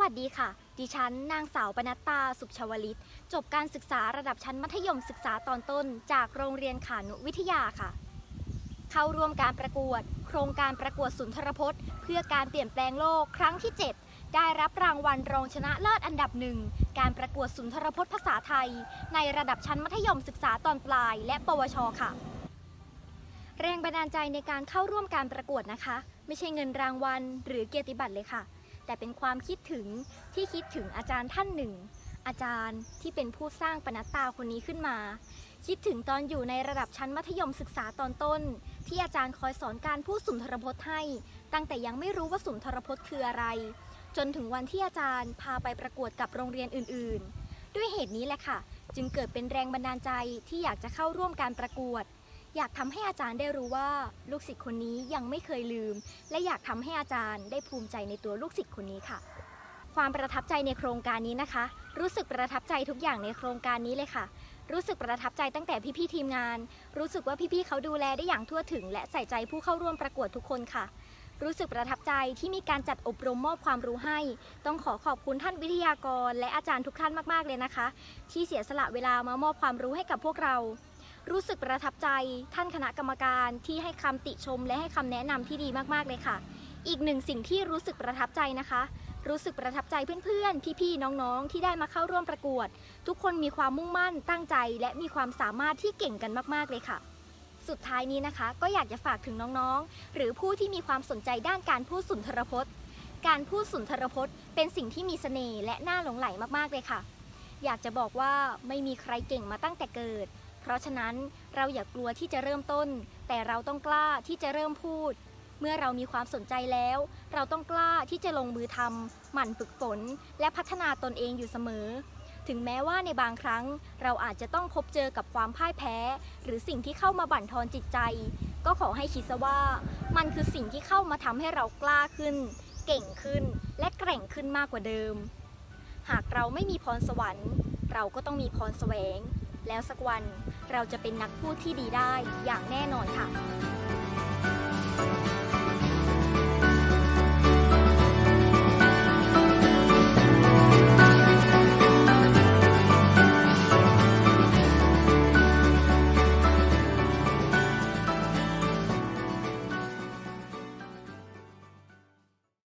วัสดีค่ะ ดิฉัน นางสาวปนัตตา สุขชวลิต จบการศึกษาระดับชั้นมัธยมศึกษาตอนต้น จากโรงเรียนขานุวิทยาค่ะ เข้าร่วมการประกวด โครงการประกวดสุนทรพจน์ เพื่อการเปลี่ยนแปลงโลกครั้งที่ 7 ได้รับรางวัลรองชนะเลิศอันดับหนึ่ง การประกวดสุนทรพจน์ภาษาไทย ในระดับชั้นมัธยมศึกษาตอนปลาย และ ปวช ค่ะ แรงบันดาลใจในการเข้าร่วมการประกวดนะคะ ไม่ใช่เงินรางวัล หรือเกียรติบัตรเลยค่ะ แต่เป็นความคิดถึงที่คิดถึงอาจารย์ท่านหนึ่ง อาจารย์ที่เป็นผู้สร้างปนัตตาคนนี้ขึ้นมา คิดถึงตอนอยู่ในระดับชั้นมัธยมศึกษาตอนต้น ที่อาจารย์คอยสอนการพูดสุนทรพจน์ให้ ตั้งแต่ยังไม่รู้ว่าสุนทรพจน์คืออะไร จนถึงวันที่อาจารย์พาไปประกวดกับโรงเรียนอื่น ๆ ด้วยเหตุนี้แหละค่ะ จึงเกิดเป็นแรงบันดาลใจที่อยากจะเข้าร่วมการประกวด อยากทำให้อาจารย์ได้รู้ว่า ลูกศิษย์คนนี้ยังไม่เคยลืม และอยากทำให้อาจารย์ได้ภูมิใจในตัวลูกศิษย์คนนี้ค่ะ ความประทับใจในโครงการนี้นะคะ รู้สึกประทับใจทุกอย่างในโครงการนี้เลยค่ะ รู้สึกประทับใจตั้งแต่พี่ๆทีมงาน รู้สึกว่าพี่ๆเขาดูแลได้อย่างทั่วถึง และใส่ใจผู้เข้าร่วมประกวดทุกคนค่ะรู้สึกประทับใจที่มีการจัดอบรมมอบความรู้ให้ ต้องขอขอบคุณท่านวิทยากร และอาจารย์ทุกท่านมาก ๆ เลยนะคะ ที่เสียสละเวลามามอบความรู้ให้กับพวกเรา รู้สึกประทับใจท่านคณะกรรมการที่ให้คำติชมและให้คำแนะนำที่ดีมากๆเลยค่ะ อีกหนึ่งสิ่งที่รู้สึกประทับใจนะคะ รู้สึกประทับใจเพื่อนๆ พี่ๆ น้องๆ ที่ได้มาเข้าร่วมประกวด ทุกคนมีความมุ่งมั่นตั้งใจ และมีความสามารถที่เก่งกันมากๆเลยค่ะ สุดท้ายนี้นะคะ ก็อยากจะฝากถึงน้องๆ หรือผู้ที่มีความสนใจด้านการพูดสุนทรพจน์ การพูดสุนทรพจน์ เป็นสิ่งที่มีเสน่ห์และน่าหลงไหลมากๆเลยค่ะ อยากจะบอกว่าไม่มีใครเก่งมาตั้งแต่เกิด ราะฉะนั้นเราอย่ากลัวที่จะเริ่มต้น แต่เราต้องกล้าที่จะเริ่มพูด เมื่อเรามีความสนใจแล้ว เราต้องกล้าที่จะลงมือทำหมั่นฝึกฝน และพัฒนาตนเองอยู่เสมอ ถึงแม้ว่าในบางครั้ง เราอาจจะต้องพบเจอกับความพ่ายแพ้ หรือสิ่งที่เข้ามาบั่นทอนจิตใจ ก็ขอให้คิดซะว่า มันคือสิ่งที่เข้ามาทำให้เรากล้าขึ้น เก่งขึ้น และแกร่งขึ้นมากกว่าเดิม หากเราไม่มีพรสวรรค์ เราก็ต้องมีพรแสวง แล้วสักวันเราจะเป็นนักพูดที่ดีได้อย่างแน่นอนค่ะ